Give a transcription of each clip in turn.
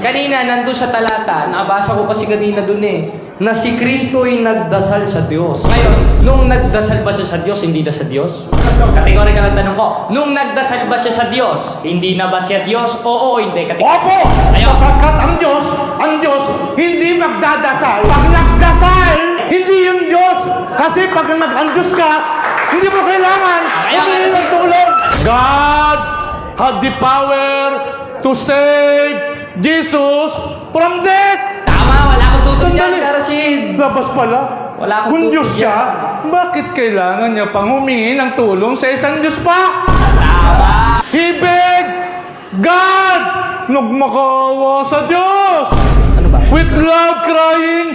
Kanina, nandun sa talata, nabasa ko kasi kanina dun eh, na si Kristo ay nagdasal sa Diyos. Ngayon, nung nagdasal ba siya sa Diyos, hindi na sa Diyos? Kategorikal ang tanong ko, nung nagdasal ba siya sa Diyos, hindi na ba siya Diyos? Oo, hindi. Kategorikal. Opo! Ayaw. Sapagkat ang Diyos, ang Diyos, hindi magdadasal. Pag nagdasal, hindi yung Diyos. Kasi pag nag ang Diyos ka, hindi mo kailangan. Ayaw. Hindi ng tulong. God had the power to save Jesus from death. Tama, wala akong tutol yan, Sandali. Karasin. Labas pala. Wala akong Kung Diyos siya, yan. bakit kailangan niya pang humingi ng tulong sa isang Diyos pa? Tama. He begged God nagmakaawa sa Diyos Ano ba? with loud crying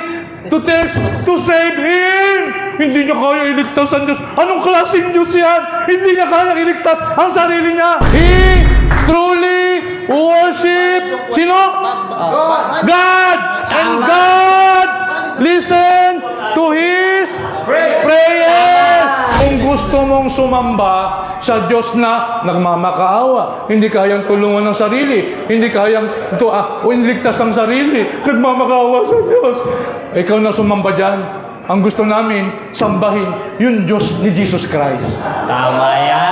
to test to save him. Hindi niya kaya iligtas ang Diyos. Anong klaseng Diyos yan? Hindi niya kaya iligtas ang sarili niya. He worship sino? God! And. God listen to His prayers! Kung gusto mong sumamba sa Diyos na nagmamakaawa, hindi kayang tulungan ng sarili, hindi kayang to, ah, o inligtas ang sarili, nagmamakaawa sa Diyos. Ikaw na sumamba dyan. Ang gusto namin, sambahin yung Diyos ni Jesus Christ. Tama yan.